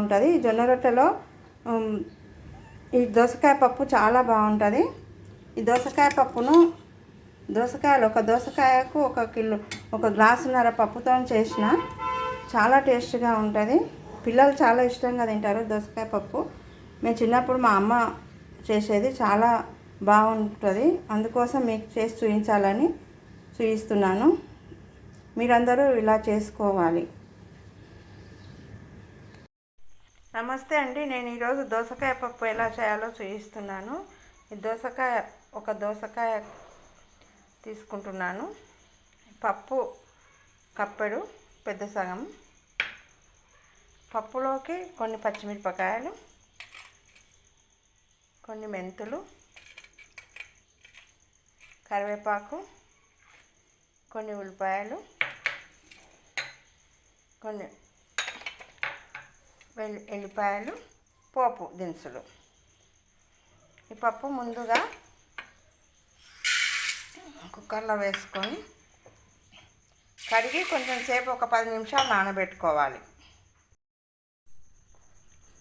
ఉంటుంది జొన్న రొట్టెలో ఈ దోసకాయ పప్పు చాలా బాగుంటుంది. ఈ దోసకాయ పప్పును దోసకాయలు ఒక దోసకాయకు ఒక కిలో ఒక గ్లాసున్నర పప్పుతో చేసిన చాలా టేస్ట్గా ఉంటుంది. పిల్లలు చాలా ఇష్టంగా తింటారు దోసకాయ పప్పు. మేము చిన్నప్పుడు మా అమ్మ చేసేది చాలా బాగుంటుంది. అందుకోసం మీకు చేసి చూపించాలని చూపిస్తున్నాను మీరందరూ ఇలా చేసుకోవాలి. నమస్తే అండి నేను ఈరోజు దోసకాయ పప్పు ఎలా చేయాలో చూపిస్తున్నాను. ఈ దోసకాయ ఒక దోసకాయ తీసుకుంటున్నాను. పప్పు కప్పెడు పెద్ద సగం. పప్పులోకి కొన్ని పచ్చిమిరపకాయలు కొన్ని మెంతులు కరివేపాకు కొన్ని ఉల్లిపాయలు కొన్ని ఎల్లిపాయలు పోపు దినుసులు. ఈ పప్పు ముందుగా కుక్కర్లో వేసుకొని కడిగి కొంచెం సేపు ఒక పది నిమిషాలు నానబెట్టుకోవాలి.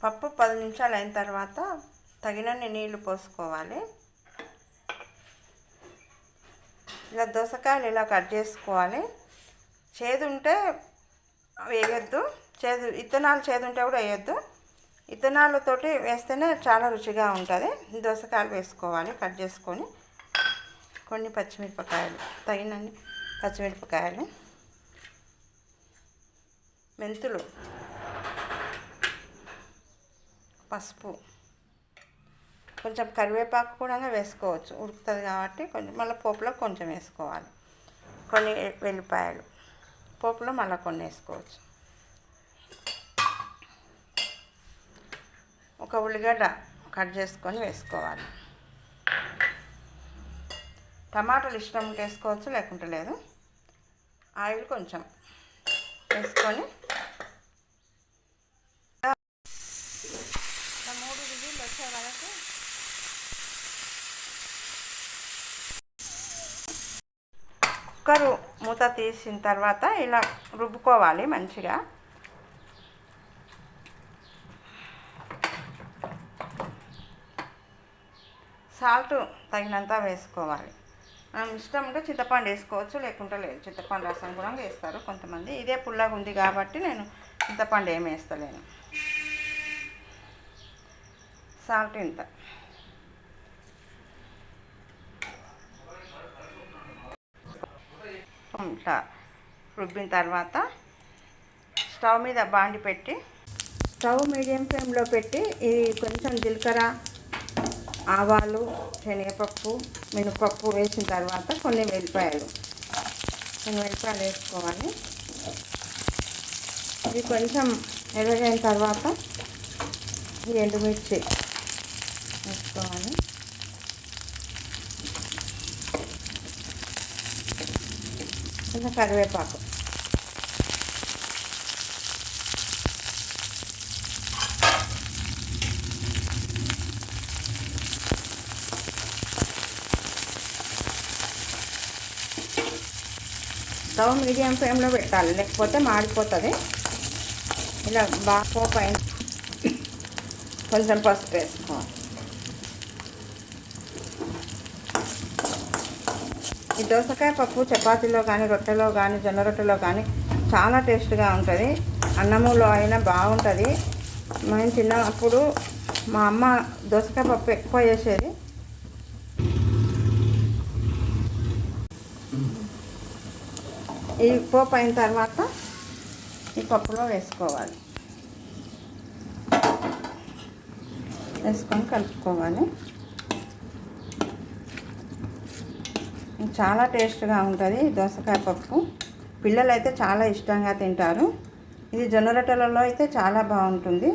పప్పు పది నిమిషాలు అయిన తర్వాత తగినన్ని నీళ్ళు పోసుకోవాలి. ఇలా దోసకాయలు ఇలా కట్ చేసుకోవాలి. చేదు ఉంటే వేయొద్దు. చేదు ఇత్తనాలు చేదు ఉంటే కూడా వేయొద్దు. ఇత్తనాలతోటి వేస్తేనే చాలా రుచిగా ఉంటుంది. దోసకాయలు వేసుకోవాలి కట్ చేసుకొని. కొన్ని పచ్చిమిరపకాయలు తగినన్ని పచ్చిమిరపకాయలు మెంతులు పసుపు కొంచెం కరివేపాకు కూడా వేసుకోవచ్చు. ఉడుకుతుంది కాబట్టి కొంచెం మళ్ళీ పోపులో కొంచెం వేసుకోవాలి. కొన్ని వెల్లిపాయలు పోపులో మళ్ళీ కొన్ని వేసుకోవచ్చు. ఒక ఉల్లిగడ్డ కట్ చేసుకొని వేసుకోవాలి. టమాటాలు ఇష్టం ఉంటే వేసుకోవచ్చు లేకుంటే లేదు. ఆయిల్ కొంచెం వేసుకొని మూడు విజిల్లు వచ్చే వరకు కుక్కరు మూత తీసిన తర్వాత ఇలా రుబ్బుకోవాలి మంచిగా. సాల్ట్ తగినంత వేసుకోవాలి. మనం ఇష్టం ఉంటే చింతపండు వేసుకోవచ్చు లేకుంటే లేదు. చింతపండు రసం కూడా వేస్తారు కొంతమంది. ఇదే పుల్లగా ఉంది కాబట్టి నేను చింతపండు ఏమి వేస్తలేను. సాల్ట్ ఇంత. ఇట్లా రుబ్బిన తర్వాత స్టవ్ మీద బాండి పెట్టి స్టవ్ మీడియం ఫ్లేమ్లో పెట్టి ఇది కొంచెం జీలకర్ర ఆవాలు శనగపప్పు మినపప్పు వేసిన తర్వాత కొన్ని వెల్లిపాయలు కొన్ని వెల్లిపాయలు వేసుకోవాలి. ఇది కొంచెం ఎర్రగైన తర్వాత ఈ ఎండుమిర్చి వేసుకోవాలి. కొంచెం కరివేపాకు. స్టవ్ మీడియం ఫ్లేమ్లో పెట్టాలి. లేకపోతే మాడిపోతుంది. ఇలా బాగా పైన కొంచెం పసుపు వేసుకోవాలి. ఈ దోసకాయ పప్పు చపాతీలో కానీ రొట్టెలో కానీ జొన్న రొట్టెలో కానీ చాలా టేస్ట్గా ఉంటుంది. అన్నములో అయినా బాగుంటుంది. మేము చిన్నప్పుడు మా అమ్మ దోసకాయ పప్పు ఎక్కువ చేసేది. ఈ పోపు అయిన తర్వాత ఈ పప్పులో వేసుకోవాలి. వేసుకొని కలుపుకోవాలి. చాలా టేస్ట్గా ఉంటుంది దోసకాయ పప్పు. పిల్లలు అయితే చాలా ఇష్టంగా తింటారు. ఇది జొన్న రొట్టెలలో అయితే చాలా బాగుంటుంది.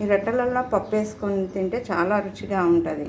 ఈ రొట్టెలలో పప్పు వేసుకొని తింటే చాలా రుచిగా ఉంటుంది.